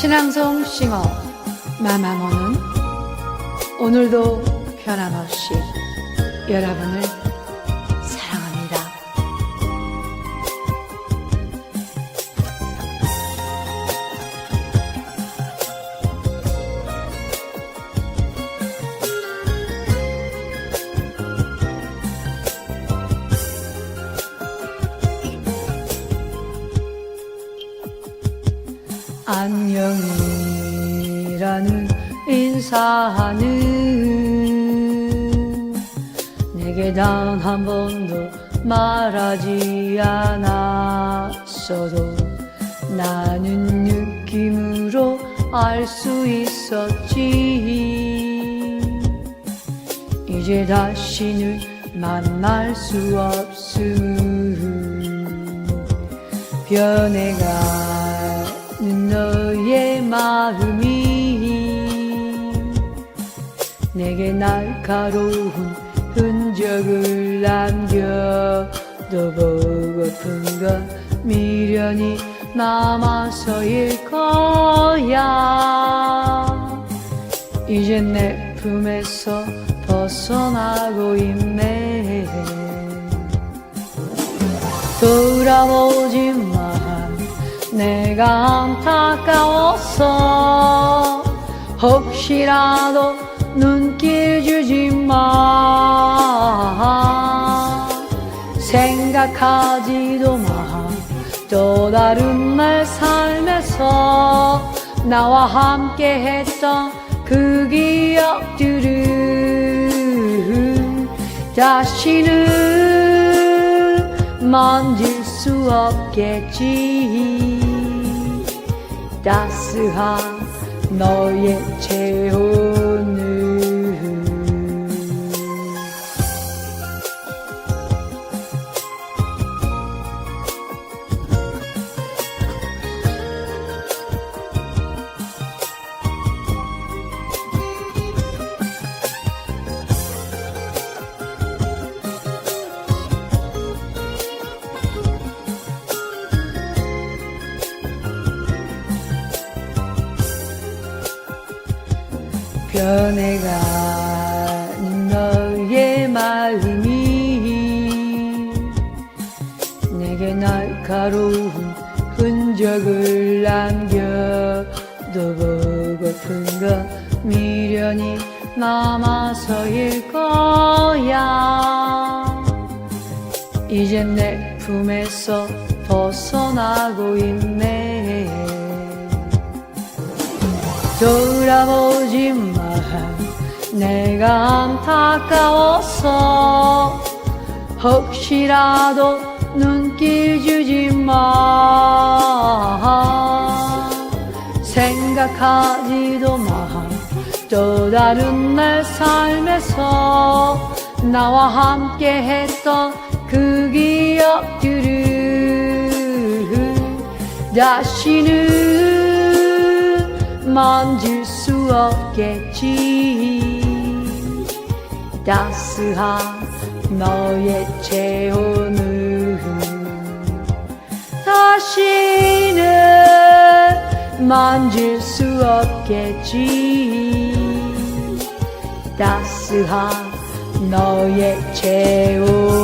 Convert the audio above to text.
신앙송 싱어 마마모는 오늘도 변함없이 여러분을 안녕이라는 인사는 내게 단 한 번도 말하지 않았어도 나는 느낌으로 알 수 있었지. 이제 다시는 만날 수 없음 변해가는 너의 마음이 내게 날카로운 흔적을 남겨도 보고픈 건 미련이 남아서일 거야. 이제 내 품에서 벗어나고 있네. 돌아보지만 내가 안타까워서 혹시라도 눈길 주지 마. 생각하지도 마. 또 다른 날 삶에서 나와 함께 했던 그 기억들은 다시는 만질 수 없겠지 따스한 너의 체온 변해가는 너의 마음이 내게 날카로운 흔적을 남겨도 보고픈 건 미련이 남아서일 거야. 이젠 내 품에서 벗어나고 있네. 돌아보지만 내가 안타까워서 혹시라도 눈길 주지 마. 생각하지도 마 또 다른 날 삶에서 나와 함께 했던 그 기억들은 다시는 만질 수 없겠지. 따스한 너의 체온은 다시는 만질 수 없겠지. 따스한 너의 체온